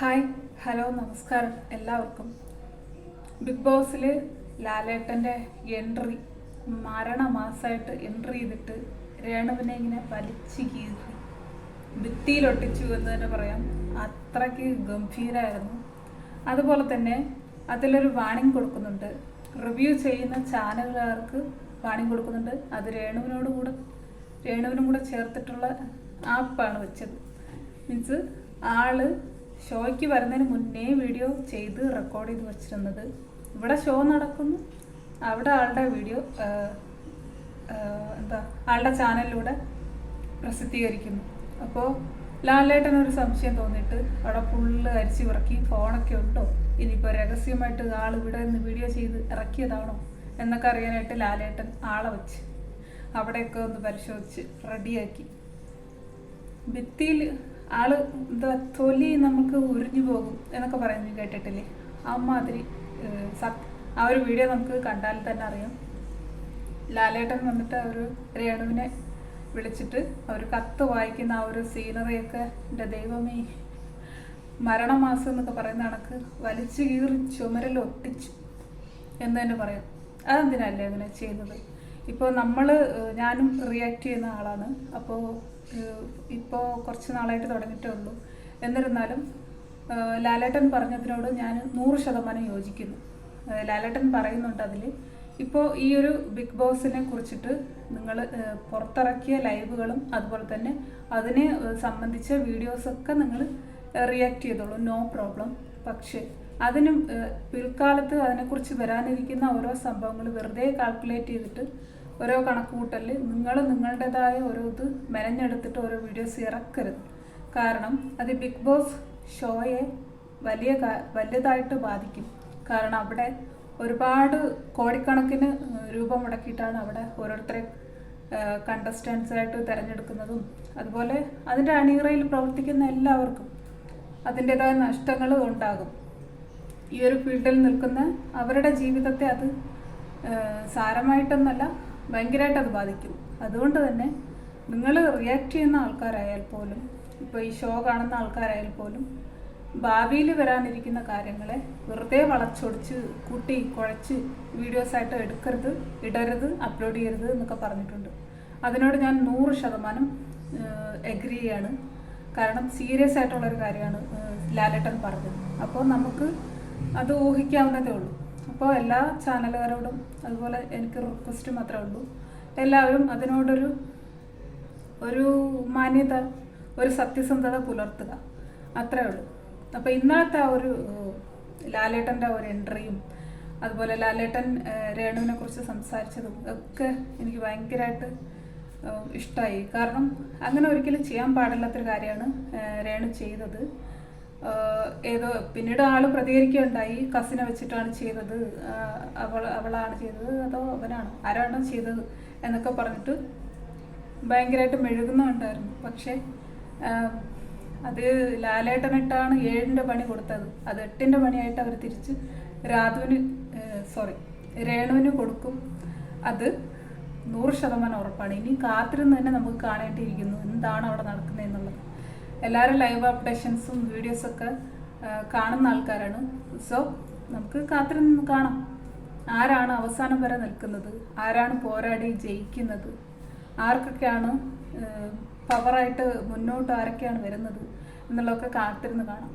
Hi hello നമസ്കാരം എല്ലാവർക്കും. Big ബോസിൽ ലാലേട്ടന്റെ എൻട്രി മരണമാസമായിട്ട് എൻട്രി ചെയ്തിട്ട് രേണുവിനെ ഇങ്ങനെ വലിച്ചു കീറി. ഭിത്തിയിലൊട്ടിച്ചു എന്ന് തന്നെ പറയാം. അത്രയ്ക്ക് ഗംഭീരമായിരുന്നു അതുപോലെ തന്നെ അതിലൊരു വാണിംഗ് കൊടുക്കുന്നുണ്ട്. റിവ്യൂ ചെയ്യുന്ന ചാനലുകാർക്ക് വാണിംഗ് കൊടുക്കുന്നുണ്ട്. അത് രേണുവിനോട് കൂടെ രേണുവിനും കൂടെ ചേർത്തിട്ടുള്ള ആപ്പാണ് വെച്ചത്. മീൻസ് ആൾ ഷോയ്ക്ക് വരുന്നതിന് മുന്നേ വീഡിയോ ചെയ്ത് റെക്കോർഡ് ചെയ്ത് വെച്ചിരുന്നത്. ഇവിടെ ഷോ നടക്കുന്നു. അവിടെ ആളുടെ വീഡിയോ എന്താ ആളുടെ ചാനലിലൂടെ പ്രസിദ്ധീകരിക്കുന്നു. അപ്പോൾ ലാലേട്ടൻ ഒരു സംശയം തോന്നിയിട്ട് അവിടെ ഫുള്ള് അരിച്ചു ഇറക്കി ഫോണൊക്കെ ഉണ്ടോ? ഇനിയിപ്പോൾ രഹസ്യമായിട്ട് ആൾ ഇവിടെ നിന്ന് വീഡിയോ ചെയ്ത് ഇറക്കിയതാണോ? എന്നൊക്കെ അറിയാനായിട്ട് ലാലേട്ടൻ ആളെ വെച്ച് അവിടെയൊക്കെ ഒന്ന് പരിശോധിച്ച് റെഡിയാക്കി ഭിത്തിയിൽ ആൾ എന്താ തൊലി നമുക്ക് ഉരിഞ്ഞു പോകും എന്നൊക്കെ പറയുന്നത് കേട്ടിട്ടില്ലേ? അമ്മാതിരി സത് ആ ഒരു വീഡിയോ നമുക്ക് കണ്ടാൽ തന്നെ അറിയാം. ലാലേട്ടൻ വന്നിട്ട് ആ ഒരു രേണുവിനെ വിളിച്ചിട്ട് അവർ കത്ത് വായിക്കുന്ന ആ ഒരു സീനറിയൊക്കെ എന്റെ ദൈവമേ മരണമാസം എന്നൊക്കെ പറയുന്ന കണക്ക് വലിച്ചു കീറി ചുമരിൽ ഒട്ടിച്ചു എന്ന് തന്നെ പറയാം. അതെന്തിനല്ലേ അങ്ങനെ ചെയ്യുന്നത് ഇപ്പോൾ നമ്മൾ ഞാനും റിയാക്ട് ചെയ്യുന്ന ആളാണ്. അപ്പോൾ ഇപ്പോൾ കുറച്ച് നാളായിട്ട് തുടങ്ങിയിട്ടേ ഉള്ളൂ. എന്നിരുന്നാലും ലാലേട്ടൻ പറഞ്ഞതിനോട് ഞാൻ നൂറ് ശതമാനം യോജിക്കുന്നു. ലാലേട്ടൻ പറയുന്നുണ്ട് അതിൽ ഇപ്പോൾ ഈ ഒരു ബിഗ് ബോസിനെ കുറിച്ചിട്ട് നിങ്ങൾ പുറത്തിറക്കിയ ലൈവുകളും അതുപോലെ തന്നെ അതിനെ സംബന്ധിച്ച വീഡിയോസൊക്കെ നിങ്ങൾ റിയാക്ട് ചെയ്തോളൂ. No problem. പക്ഷേ അതിനും പിൽക്കാലത്ത് അതിനെക്കുറിച്ച് വരാനിരിക്കുന്ന ഓരോ സംഭവങ്ങൾ വെറുതെ കാൽക്കുലേറ്റ് ചെയ്തിട്ട് ഓരോ കണക്കുകൂട്ടലിൽ നിങ്ങൾ നിങ്ങളുടേതായ ഓരോ ഇത് മെനഞ്ഞെടുത്തിട്ട് ഓരോ വീഡിയോസ് ഇറക്കരുത്. കാരണം അത് ബിഗ് ബോസ് ഷോയെ വലിയ വലുതായിട്ട് ബാധിക്കും. കാരണം അവിടെ ഒരുപാട് കോടിക്കണക്കിന് രൂപ മുടക്കിയിട്ടാണ് അവിടെ ഓരോരുത്തരെ കണ്ടസ്റ്റൻസായിട്ട് തിരഞ്ഞെടുക്കുന്നതും. അതുപോലെ അതിന്റെ അണിയറയിൽ പ്രവർത്തിക്കുന്ന എല്ലാവർക്കും അതിന്റെതായ നഷ്ടങ്ങൾ ഉണ്ടാകും. ഈ ഒരു ഫീൽഡിൽ നിൽക്കുന്ന അവരുടെ ജീവിതത്തെ അത് സാരമായിട്ടൊന്നല്ല ഭയങ്കരമായിട്ട് അത് ബാധിക്കും. അതുകൊണ്ട് തന്നെ നിങ്ങൾ റിയാക്ട് ചെയ്യുന്ന ആൾക്കാരായാൽ പോലും ഇപ്പോൾ ഈ ഷോ കാണുന്ന ആൾക്കാരായാൽ പോലും ഭാവിയിൽ വരാനിരിക്കുന്ന കാര്യങ്ങളെ വെറുതെ വളച്ചൊടിച്ച് കൂട്ടി കുഴച്ച് വീഡിയോസായിട്ട് എടുക്കരുത് ഇടരുത് അപ്ലോഡ് ചെയ്യരുത് എന്നൊക്കെ പറഞ്ഞിട്ടുണ്ട്. അതിനോട് ഞാൻ നൂറ് ശതമാനം എഗ്രി ചെയ്യാണ്. കാരണം സീരിയസ് ആയിട്ടുള്ളൊരു കാര്യമാണ് ലാലട്ടൻ പറഞ്ഞത്. അപ്പോൾ നമുക്ക് അത് ഊഹിക്കാവുന്നതേ ഉള്ളൂ. അപ്പോൾ എല്ലാ ചാനലുകാരോടും അതുപോലെ എനിക്ക് റിക്വസ്റ്റ് മാത്രമേ ഉള്ളൂ. എല്ലാവരും അതിനോടൊരു ഒരു മാന്യത ഒരു സത്യസന്ധത പുലർത്തുക. അത്രേ ഉള്ളൂ. അപ്പോൾ ഇന്നത്തെ ആ ഒരു ലാലേട്ടന്റെ ഒരു എൻട്രിയും അതുപോലെ ലാലേട്ടൻ രേണുവിനെ കുറിച്ച് സംസാരിച്ചതും ഒക്കെ എനിക്ക് ഭയങ്കരമായിട്ട് ഇഷ്ടമായി കാരണം അങ്ങനെ ഒരിക്കലും ചെയ്യാൻ പാടില്ലാത്തൊരു കാര്യമാണ് രേണു ചെയ്തത്. ഏതോ പിന്നീട് ആൾ പ്രതികരിക്കുകയുണ്ടായി. കസിനെ വെച്ചിട്ടാണ് ചെയ്തത്. അവൾ അവളാണ് ചെയ്തത് അതോ അവനാണ്? ആരാണ് ചെയ്തത് എന്നൊക്കെ പറഞ്ഞിട്ട് ഭയങ്കരമായിട്ട് മെഴുകുന്നുണ്ടായിരുന്നു പക്ഷേ അത് ലാലേട്ടനിട്ടാണ് ഏഴിന്റെ പണി കൊടുത്തത്. അത് എട്ടിന്റെ പണിയായിട്ട് അവർ തിരിച്ച് രാധുവിന് സോറി രേണുവിന് കൊടുക്കും. അത് നൂറ് ശതമാനം ഉറപ്പാണ്. ഇനി കാത്തിരുന്ന് തന്നെ നമുക്ക് കാണേണ്ടിയിരിക്കുന്നു. എന്താണ് അവിടെ നടക്കുന്നത് എല്ലാവരും ലൈവ് അപ്ഡേഷൻസും വീഡിയോസൊക്കെ കാണുന്ന ആൾക്കാരാണ്. സോ നമുക്ക് കാത്തിരുന്ന് കാണാം. ആരാണ് അവസാനം വരെ നിൽക്കുന്നത്? ആരാണ് പോരാടി ജയിക്കുന്നത്? ആർക്കൊക്കെയാണ് പവറായിട്ട് മുന്നോട്ട് ആരൊക്കെയാണ് വരുന്നത്? എന്നുള്ളതൊക്കെ കാത്തിരുന്ന് കാണാം.